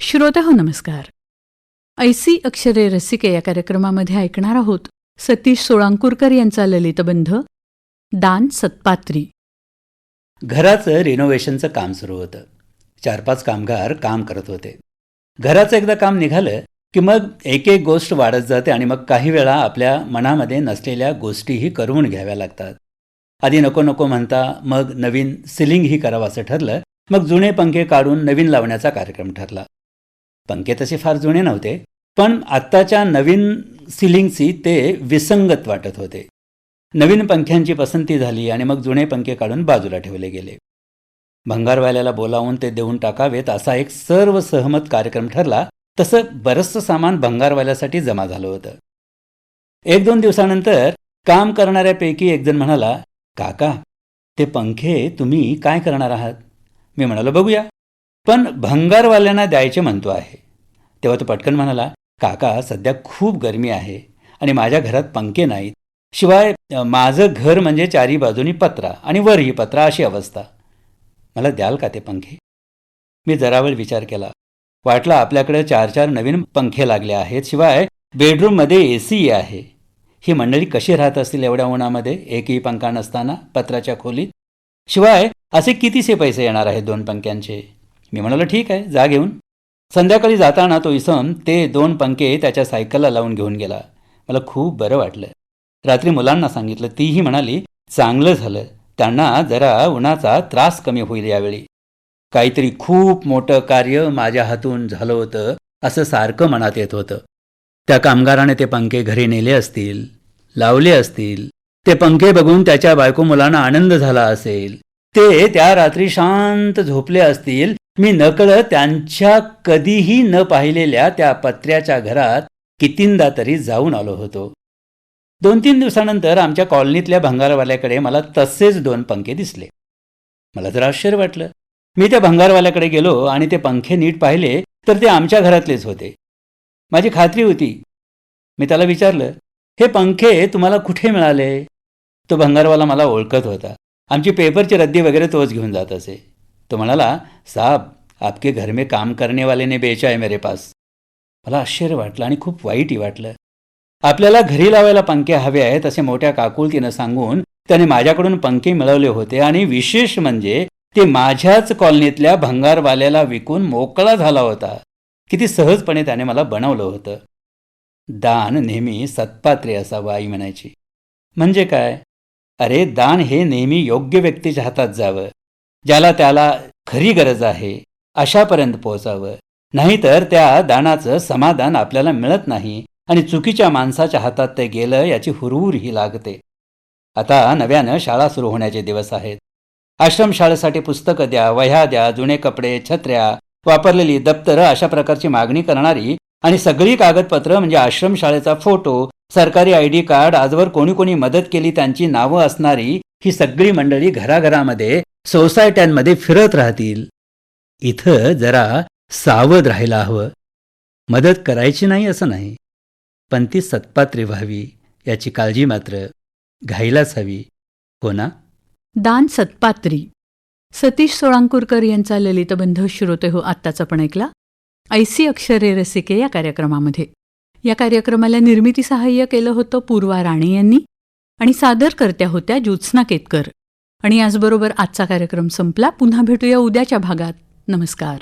श्रोते हो नमस्कार. ऐसी अक्षरे रसिके या कार्यक्रमामध्ये ऐकणार आहोत सतीश सोळांकुरकर यांचा ललितबंध दान सत्पात्री. घराचं रिनोव्हेशनचं काम सुरू होतं. चार पाच कामगार काम करत होते. घराचं एकदा काम निघालं की मग एक एक गोष्ट वाढत जाते आणि मग काही वेळा आपल्या मनामध्ये नसलेल्या गोष्टीही करून घ्याव्या लागतात. आधी नको नको म्हणता मग नवीन सिलिंगही करावं असं ठरलं मग जुने पंखे काढून नवीन लावण्याचा कार्यक्रम ठरला. पंखे तसे फार जुने नव्हते पण आत्ताच्या नवीन सिलिंगची ते विसंगत वाटत होते. नवीन पंख्यांची पसंती झाली आणि मग जुने पंखे काढून बाजूला ठेवले गेले. भंगारवाल्याला बोलावून ते देऊन टाकावेत असा एक सर्व सहमत कार्यक्रम ठरला तसं बरंचसं सामान भंगारवाल्यासाठी जमा झालं होतं. एक दोन दिवसानंतर काम करणाऱ्यापैकी एकजण म्हणाला काका ते पंखे तुम्ही काय करणार आहात? मी म्हणालो बघूया. पण भंगारवाल्यांना द्यायचे म्हणतो आहे. तेव्हा तो पटकन म्हणाला काका सध्या खूप गरमी आहे आणि माझ्या घरात पंखे नाहीत. शिवाय माझं घर म्हणजे चारी बाजूनी पत्रा आणि वरही पत्रा अशी अवस्था. मला द्याल का ते पंखे? मी जरा वेळ विचार केला. वाटलं आपल्याकडे चार चार नवीन पंखे लागले आहेत शिवाय बेडरूममध्ये ए सी आहे. ही मंडळी कशी राहत असतील एवढ्या उन्हामध्ये? एकही पंखा नसताना पत्राच्या खोलीत? शिवाय असे कितीसे पैसे येणार आहेत दोन पंख्यांचे? मी म्हणालो ठीक आहे जा घेऊन. संध्याकाळी जाताना तो इसम ते दोन पंखे त्याच्या सायकलला लावून घेऊन गेला. मला खूप बरं वाटलं. रात्री मुलांना सांगितलं तीही म्हणाली चांगलं झालं. त्यांना जरा उन्हाचा त्रास कमी होईल यावेळी. काहीतरी खूप मोठं कार्य माझ्या हातून झालं होतं असं सारखं मनात येत होतं. त्या कामगाराने ते पंखे घरी नेले असतील लावले असतील ते पंखे बघून त्याच्या बायको मुलांना आनंद झाला असेल ते त्या रात्री शांत झोपले असतील मी नकळत त्यांच्या कधीही न पाहिलेल्या त्या पत्र्याच्या घरात कितींदा तरी जाऊन आलो होतो. दोन तीन दिवसानंतर आमच्या कॉलनीतल्या भंगारवाल्याकडे मला तसेच दोन पंखे दिसले. मला जर आश्चर्य वाटलं. मी त्या भंगारवाल्याकडे गेलो आणि ते पंखे नीट पाहिले तर ते आमच्या घरातलेच होते. माझी खात्री होती. मी त्याला विचारलं हे पंखे तुम्हाला कुठे मिळाले? तो भंगारवाला मला ओळखत होता. आमची पेपरची रद्दी वगैरे तोच घेऊन जात असे. तो म्हणाला साब आपके घर में काम करने वाले ने बेचा है मेरे पास। मला आश्चर्य वाटलं आणि खूप वाईटही वाटलं। आपल्याला घरी लावायला पंखे हवे आहेत असे मोठ्या काकुलतीनं सांगून त्याने माझ्याकडून पंखे मिळवले होते आणि विशेष म्हणजे ते माझ्याच कॉलनीतल्या भंगारवाल्याला विकून मोकळा झाला होता किती सहजपणे त्याने मला बनवलं होतं. दान नेहमी सत्पात्रे असावं आई म्हणायची. म्हणजे काय? अरे दान हे नेहमी योग्य व्यक्तीच्या हातात जावं ज्याला त्याला खरी गरज आहे. अशापर्यंत पोहोचावं. नाहीतर त्या दानाचं समाधान आपल्याला मिळत नाही आणि चुकीच्या माणसाच्या हातात ते गेलं याची हुरहुर ही लागते. आता नव्यानं शाळा सुरू होण्याचे दिवस आहेत. आश्रमशाळेसाठी पुस्तकं द्या वह्या द्या जुने कपडे छत्र्या वापरलेली दप्तरं अशा प्रकारची मागणी करणारी आणि सगळी कागदपत्रं म्हणजे आश्रमशाळेचा फोटो सरकारी आय डी कार्ड आजवर कोणी कोणी मदत केली त्यांची नावं असणारी ही सगळी मंडळी घराघरामध्ये सोसायट्यांमध्ये फिरत राहतील. इथं जरा सावध राहायला हवं. मदत करायची नाही असं नाही. पण ती सत्पात्रे व्हावी याची काळजी मात्र घ्यायलाच हवी. हो ना? दान सत्पात्री. सतीश सोळांकुरकर यांचा ललितबंध श्रोते हो आत्ताचा पण ऐकला? ऐसी अक्षरे रसिके या कार्यक्रमामध्ये. या कार्यक्रमाला निर्मिती सहाय्य केलं होतं पूर्वा राणे यांनी आणि सादर करत्या होत्या ज्योत्स्ना केतकर. आणि याचबरोबर आजचा कार्यक्रम संपला. पुन्हा भेटूया उद्याच्या भागात. नमस्कार.